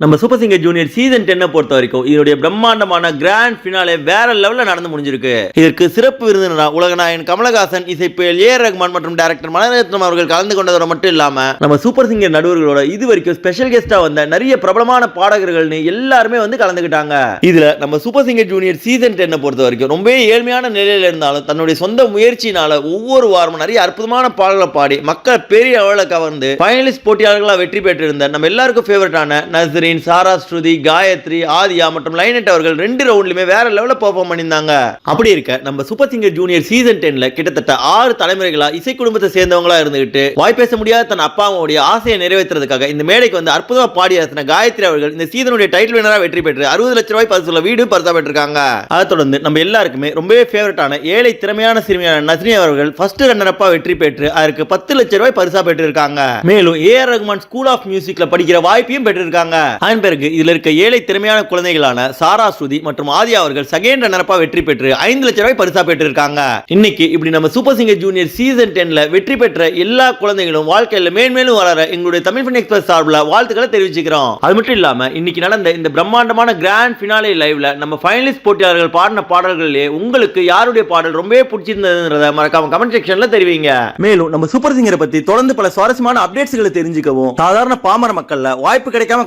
நம்ம super singer junior season டென்னை பொறுத்த வரைக்கும் இதனுடைய பிரம்மாண்டமான கிராண்ட் ஃபினாலே வேற லெவலில் நடந்து முடிஞ்சிருக்கு. இதற்கு சிறப்பு விருந்தினரா உலகநாயகன் கமலஹாசன் இசைப்பியல் ஏ ரஹ்மான் மற்றும் டைரக்டர் மணிரத்னம் அவர்கள் கலந்து கொண்டதோட மட்டும் இல்லாம நம்ம சூப்பர் சிங்கர் நடுவர்களோட இது வரைக்கும் ஸ்பெஷல் கெஸ்டா வந்த நிறைய பிரபலமான பாடகர்கள்னு எல்லாருமே வந்து கலந்துக்கிட்டாங்க இதுல நம்ம சூப்பர் சிங்கர் ஜூனியர் சீசன் டென்னை பொறுத்த வரைக்கும் ரொம்ப ஏழ்மையான நிலையில இருந்தாலும் தன்னுடைய சொந்த முயற்சியினால ஒவ்வொரு வாரமும் நிறைய அற்புதமான பாடல்களை பாடி மக்களை பெரிய அளவில் கவர்ந்து ஃபைனலிஸ்ட் போட்டியாளர்களாக வெற்றி பெற்றிருந்த நம்ம எல்லாருக்கும் ஃபேவரட்டான நஸ்ரீன் சாரா ஸ்ருதி காயத்ரி ஆதியா மற்றும் லைனட் அவர்கள் ரெண்டு ரவுண்ட்லயுமே வேற லெவலில் பெர்ஃபார்ம் பண்ணியிருந்தாங்க. அப்படி இருக்க நம்ம சூப்பர் சிங்கர் ஜூனியர் சீசன் டென்ல கிட்டத்தட்ட ஆறு தலைமுறைகளா இசை குடும்பத்தை சேர்ந்தவங்களா இருந்துகிட்டு வாய் பேச முடியாத தன் அப்பா அம்மாவுடைய ஆசையை நிறைவேற்றுறதுக்காக இந்த மேடைக்கு வந்து அற்புதமா பாடி காயத்ரி அவர்கள் இந்த சீசனுடைய டைட்டில் வினரா வெற்றி பெற்று அறுபது லட்ச ரூபாய் பரிசுள்ள வீடு பரிசா பெற்றிருக்காங்க. அதை தொடர்ந்து நம்ம எல்லாருக்குமே ரொம்பவே ஃபேவரட்டான ஏழை திறமையான சிறுமியான நஸ்ரின் அவர்கள் ஃபர்ஸ்ட் ரன்னரப்பா வெற்றி பெற்று அதற்கு பத்து லட்சம் ரூபாய் பரிசா பெற்றிருக்காங்க. மேலும் A R Rahman school of மியூசிக்ல படிக்கிற வாய்ப்பையும் பெற்றிருக்காங்க. அதன் இதில் இருக்க ஏழை திறமையான குழந்தைகளான சாரா ஸ்ருதி மற்றும் ஆதியா அவர்கள் செகண்ட் ரன்னரப்பா வெற்றி பெற்று ஐந்து லட்ச ரூபாய் பரிசா பெற்றிருக்காங்க. இன்னைக்கு இப்படி நம்ம சூப்பர் சிங்கர் ஜூனியர் சீசன் டென்ல வெற்றி பெற்ற எல்லா குழந்தைகளும் வாழ்க்கையில மேன்மேலும் வளர எங்களுடைய தமிழ் ஃபன் எக்ஸ்பிரஸ் சார்பில் வாழ்த்துக்களை தெரிவிச்சுக்கிறோம். அது மட்டும் இல்லாம இன்னைக்கு நடந்த இந்த பிரம்மாண்டமான கிராண்ட் ஃபினாலே லைவ்ல நம்ம ஃபைனலிஸ்ட் போட்டியாளர்கள் பாடின பாடல்களிலே உங்களுக்கு யாருடைய பாடல் ரொம்பவே பிடிச்சிருந்ததுன்றத மறக்காம கமெண்ட் செக்ஷன்ல தெரிவிங்க. மேலும் நம்ம சூப்பர் சிங்கரை பத்தி தொடர்ந்து பல சுவாரஸ்யமான அப்டேட்ஸ்களை தெரிஞ்சுக்கவும் சாதாரண பாமர மக்கள்ல வாய்ப்பு கிடைக்காம